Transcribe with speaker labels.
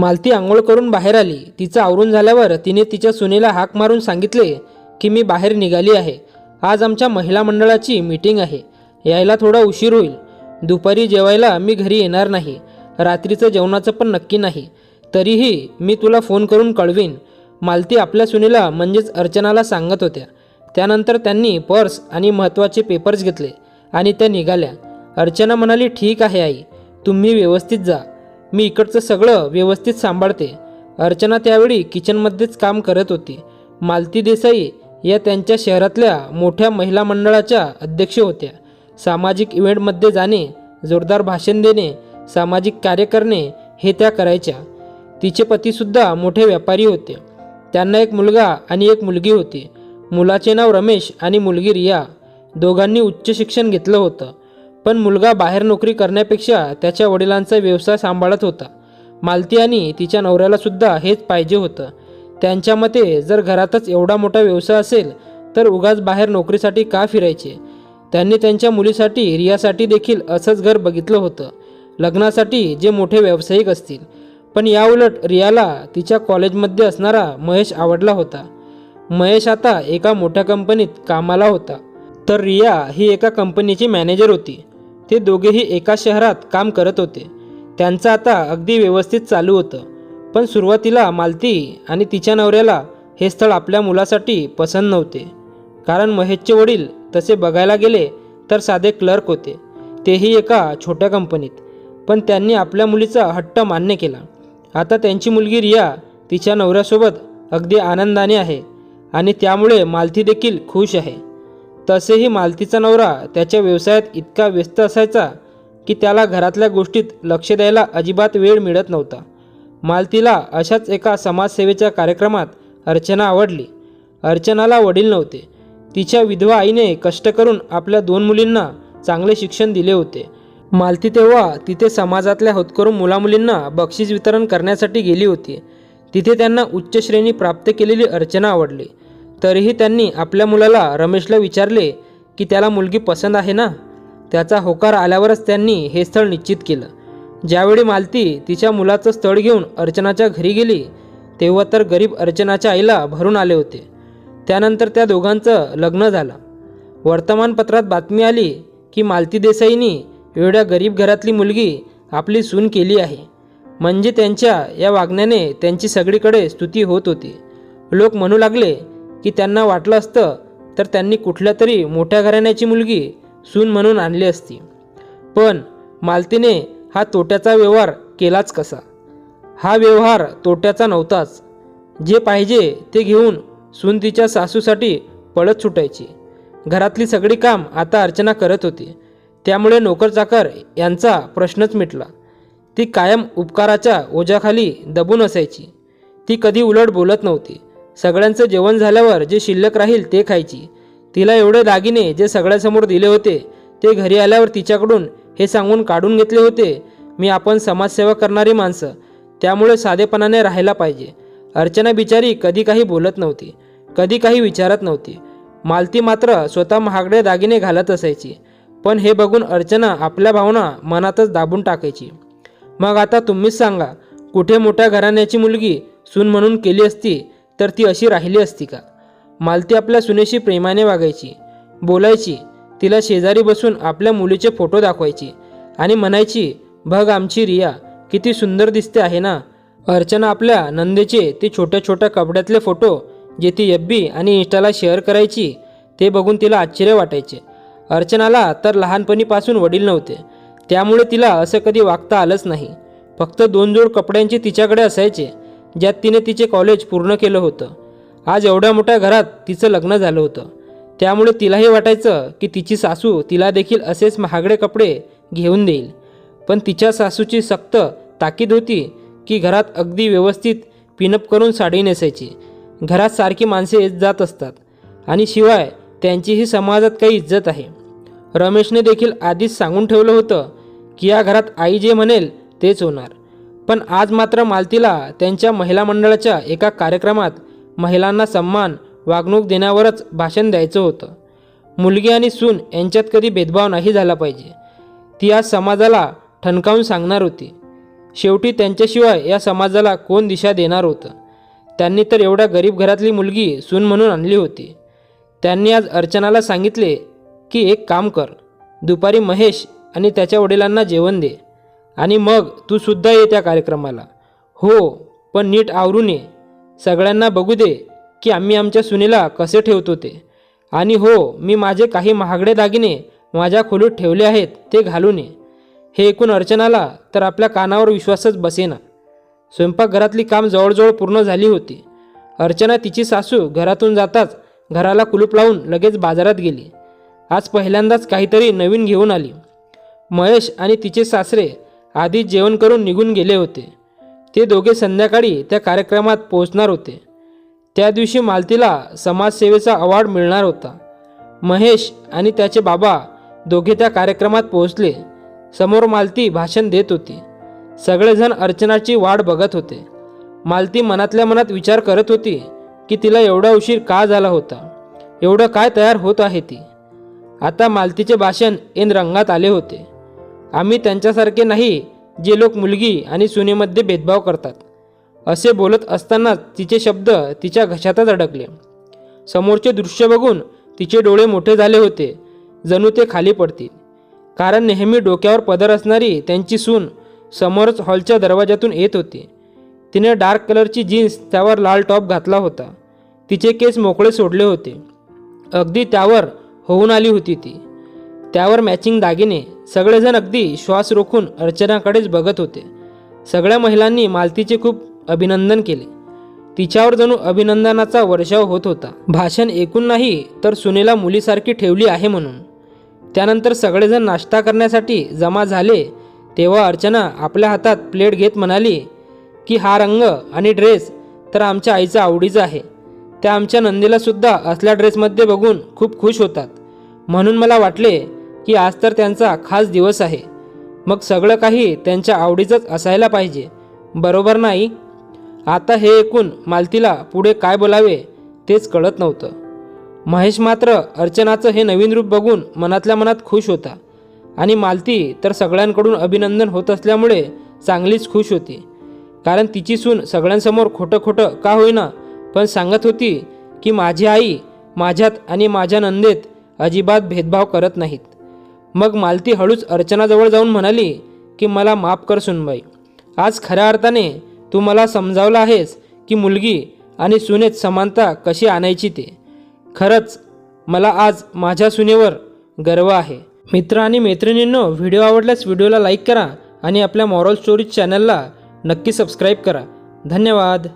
Speaker 1: मालती आंघोळ करून बाहेर आली. तिचं आवरून झाल्यावर तिने तिच्या सुनेला हाक मारून सांगितले की मी बाहेर निघाली आहे. आज आमच्या महिला मंडळाची मीटिंग आहे. यायला थोडा उशीर होईल. दुपारी जेवायला मी घरी येणार नाही. रात्रीचं जेवणाचं पण नक्की नाही. तरीही मी तुला फोन करून कळवीन. मालती आपल्या सुनेला म्हणजेच अर्चनाला सांगत होत्या. त्यानंतर त्यांनी पर्स आणि महत्त्वाचे पेपर्स घेतले आणि त्या निघाल्या. अर्चना म्हणाली ठीक आहे आई. तुम्ही व्यवस्थित जा. मी इकडचं सगळं व्यवस्थित सांभाळते. अर्चना त्यावेळी किचनमध्येच काम करत होती. मालती देसाई या त्यांच्या शहरातल्या मोठ्या महिला मंडळाच्या अध्यक्ष होत्या. सामाजिक इव्हेंटमध्ये जाणे जोरदार भाषण देणे सामाजिक कार्य करणे हे त्या करायच्या. तिचे पतीसुद्धा मोठे व्यापारी होते. त्यांना एक मुलगा आणि एक मुलगी होती. मुलाचे नाव रमेश आणि मुलगी रिया. दोघांनी उच्च शिक्षण घेतलं होतं. पण मुलगा बाहेर नोकरी करण्यापेक्षा त्याच्या वडिलांचा व्यवसाय सांभाळत होता. मालती आणि तिच्या नवऱ्याला सुद्धा हेच पाहिजे होतं. त्यांच्या मते जर घरातच एवढा मोठा व्यवसाय असेल तर उगाच बाहेर नोकरीसाठी का फिरायचे? त्यांनी त्यांच्या मुलीसाठी रियासाठी देखील असंच घर बघितलं होतं. लग्नासाठी जे मोठे व्यावसायिक असतील. पण याउलट रियाला तिच्या कॉलेजमध्ये असणारा महेश आवडला होता. महेश आता एका मोठ्या कंपनीत कामाला होता. तर रिया ही एका कंपनीची मॅनेजर होती. ते दोघेही एका शहरात काम करत होते. त्यांचं आता अगदी व्यवस्थित चालू होतं. पण सुरुवातीला मालती आणि तिच्या नवऱ्याला हे स्थळ आपल्या मुलासाठी पसंत नव्हते. कारण महेशचे वडील तसे बघायला गेले तर साधे क्लर्क होते. तेही एका छोट्या कंपनीत. पण त्यांनी आपल्या मुलीचा हट्ट मान्य केला. आता त्यांची मुलगी रिया तिच्या नवऱ्यासोबत अगदी आनंदाने आहे आणि त्यामुळे मालती देखील खुश आहे. तसेही मालतीचा नवरा त्याच्या व्यवसायात इतका व्यस्त असायचा की त्याला घरातल्या गोष्टीत लक्ष द्यायला अजिबात वेळ मिळत नव्हता. मालतीला अशाच एका समाजसेवेच्या कार्यक्रमात अर्चना आवडली. अर्चनाला वडील नव्हते. तिच्या विधवा आईने कष्ट करून आपल्या दोन मुलींना चांगले शिक्षण दिले होते. मालती तेव्हा तिथे समाजातल्या होतकरू मुलामुलींना बक्षीस वितरण करण्यासाठी गेली होती. तिथे त्यांना उच्च श्रेणी प्राप्त केलेली अर्चना आवडली. तरीही त्यांनी आपल्या मुलाला रमेशला विचारले की त्याला मुलगी पसंत आहे ना? त्याचा होकार आल्यावरच त्यांनी हे स्थळ निश्चित केलं. ज्यावेळी मालती तिच्या मुलाचं स्थळ घेऊन अर्चनाच्या घरी गेली तेव्हा तर गरीब अर्चनाच्या आईला भरून आले होते. त्यानंतर त्या दोघांचं लग्न झालं. वर्तमानपत्रात बातमी आली की मालती देसाईनी एवढ्या गरीब घरातली मुलगी आपली सून केली आहे. म्हणजे त्यांच्या या वागण्याने त्यांची सगळीकडे स्तुती होत होती. लोक म्हणू लागले की त्यांना वाटलं असतं तर त्यांनी कुठल्या तरी मोठ्या घराण्याची मुलगी सून म्हणून आणली असती. पण मालतीने हा तोट्याचा व्यवहार केलाच कसा? हा व्यवहार तोट्याचा नव्हताच. जे पाहिजे ते घेऊन सून तिच्या सासूसाठी पळत सुटायची. घरातली सगळी काम आता अर्चना करत होती. त्यामुळे नोकरचाकर यांचा प्रश्नच मिटला. ती कायम उपकाराच्या ओझ्याखाली दबून असायची. ती कधी उलट बोलत नव्हती. सगळ्यांचं जेवण झाल्यावर जे शिल्लक राहील ते खायची. तिला एवढे दागिने जे सगळ्यासमोर दिले होते ते घरी आल्यावर तिच्याकडून हे सांगून काढून घेतले होते मी आपण समाजसेवा करणारी माणसं त्यामुळे साधेपणाने राहायला पाहिजे. अर्चना बिचारी कधी काही बोलत नव्हती कधी काही विचारत नव्हती. मालती मात्र स्वतः महागडे दागिने घालत असायची पण हे बघून अर्चना आपल्या भावना मनातच दाबून टाकायची. मग आता तुम्हीच सांगा कुठे मोठ्या घराण्याची मुलगी सून म्हणून केली असती तर ती अशी राहिली असती का? मालती आपल्या सुनेशी प्रेमाने वागायची. बोलायची. तिला शेजारी बसून आपल्या मुलीचे फोटो दाखवायची. आणि म्हणायची बघ आमची रिया किती सुंदर दिसते आहे ना? अर्चना आपल्या नंदेचे ते छोट्या छोट्या कपड्यातले फोटो जे ती एफ बी आणि इन्स्टाला शेअर करायची ते बघून तिला आश्चर्य वाटायचे. अर्चनाला तर लहानपणीपासून वडील नव्हते. त्यामुळे तिला असं कधी वागता आलंच नाही. फक्त दोन जोड कपड्यांचे तिच्याकडे असायचे. ज्यात तिने तिचे कॉलेज पूर्ण केलं होतं. आज एवढ्या मोठ्या घरात तिचं लग्न झालं होतं. त्यामुळे तिलाही वाटायचं की तिची सासू तिला देखील असेच महागडे कपडे घेऊन देईल. पण तिच्या सासूची सक्त ताकीद होती की घरात अगदी व्यवस्थित पिनअप करून साडी नेसायची. घरात सारखी माणसे येत जात असतात. आणि शिवाय त्यांचीही समाजात काही इज्जत आहे. रमेशने देखील आधीच सांगून ठेवलं होतं की या घरात आई जे म्हणेल तेच होणार. पण आज मात्र मालतीला त्यांच्या महिला मंडळाच्या एका कार्यक्रमात महिलांना सन्मान वागणूक देण्यावरच भाषण द्यायचं होतं. मुलगी आणि सून यांच्यात कधी भेदभाव नाही झाला पाहिजे. ती आज समाजाला ठणकावून सांगणार होती. शेवटी त्यांच्याशिवाय या समाजाला कोण दिशा देणार होतं? त्यांनी तर एवढ्या गरीब घरातली मुलगी सून म्हणून आणली होती. त्यांनी आज अर्चनाला सांगितले की एक काम कर. दुपारी महेश आणि त्याच्या वडिलांना जेवण दे. आणि मग तू सुद्धा ये त्या कार्यक्रमाला. हो पण नीट आवरून ये. सगळ्यांना बघू दे की आम्ही आमच्या सुनेला कसे ठेवतो ते. आणि हो मी माझे काही महागडे दागिने माझ्या खोलीत ठेवले आहेत ते घालून ये. हे ऐकून अर्चनाला तर आपल्या कानावर विश्वासच बसेना. स्वयंपाकघरातली काम जवळजवळ पूर्ण झाली होती. अर्चना तिची सासू घरातून जाताच घराला कुलूप लावून लगेच बाजारात गेली. आज पहिल्यांदाच काहीतरी नवीन घेऊन आली. महेश आणि तिचे सासरे आधी जेवण करून निघून गेले होते. ते दोघे संध्याकाळी त्या कार्यक्रमात पोहोचणार होते. त्या दिवशी मालतीला समाजसेवेचा अवॉर्ड मिळणार होता. महेश आणि त्याचे बाबा दोघे त्या कार्यक्रमात पोहोचले. समोर मालती भाषण देत होती. सगळेजण अर्चनाची वाट बघत होते. मालती मनातल्या मनात विचार करत होती की तिला एवढा उशीर का झाला होता? एवढं काय तयार होत आहे ती? आता मालतीचे भाषण ऐन रंगात आले होते. आम्ही त्यांच्यासारखे नाही जे लोक मुलगी आणि सुनेमध्ये भेदभाव करतात. असे बोलत असतानाच तिचे शब्द तिच्या घशातच अडकले. समोरचे दृश्य बघून तिचे डोळे मोठे झाले होते जणू ते खाली पडतील. कारण नेहमी डोक्यावर पदर असणारी त्यांची सून समोरच हॉलच्या दरवाजातून येत होती. तिने डार्क कलरची जीन्स त्यावर लाल टॉप घातला होता. तिचे केस मोकळे सोडले होते. अगदी त्यावर होऊन आली होती ती. त्यावर मॅचिंग दागिने सगळेजण अगदी श्वास रोखून अर्चनाकडेच बघत होते. सगळ्या महिलांनी मालतीचे खूप अभिनंदन केले. तिच्यावर जणू अभिनंदनाचा वर्षाव होत होता. भाषण ऐकून नाही तर सुनेला मुलीसारखी ठेवली आहे म्हणून. त्यानंतर सगळेजण नाश्ता करण्यासाठी जमा झाले तेव्हा अर्चना आपल्या हातात प्लेट घेत म्हणाली की हा रंग आणि ड्रेस तर आमच्या आईचा आवडीचा आहे. त्या आमच्या नंदीलासुद्धा असल्या ड्रेसमध्ये बघून खूप खुश होतात. म्हणून मला वाटले की आज तर त्यांचा खास दिवस आहे. मग सगळं काही त्यांच्या आवडीचंच असायला पाहिजे बरोबर नाही? आता हे ऐकून मालतीला पुढे काय बोलावे तेच कळत नव्हतं. महेश मात्र अर्चनाचं हे नवीन रूप बघून मनातल्या मनात खुश होता आणि मालती तर सगळ्यांकडून अभिनंदन होत असल्यामुळे चांगलीच खुश होती. कारण तिची सून सगळ्यांसमोर खोटं खोटं का होईना पण सांगत होती की माझी आई माझ्यात आणि माझ्या नंदेत अजिबात भेदभाव करत नाहीत. मग मालती हळूच अर्चनाजवळ जाऊन म्हणाली की मला माफ कर सुनबाई. आज खऱ्या अर्थाने तू मला समजावलं आहेस की मुलगी आणि सुनेत समानता कशी आणायची ते. खरंच मला आज माझ्या सुनेवर गर्व आहे. मित्र आणि मैत्रिणींनो व्हिडिओ आवडल्यास व्हिडिओला लाईक करा आणि आपल्या मॉरल स्टोरीज चॅनलला नक्की सबस्क्राईब करा. धन्यवाद.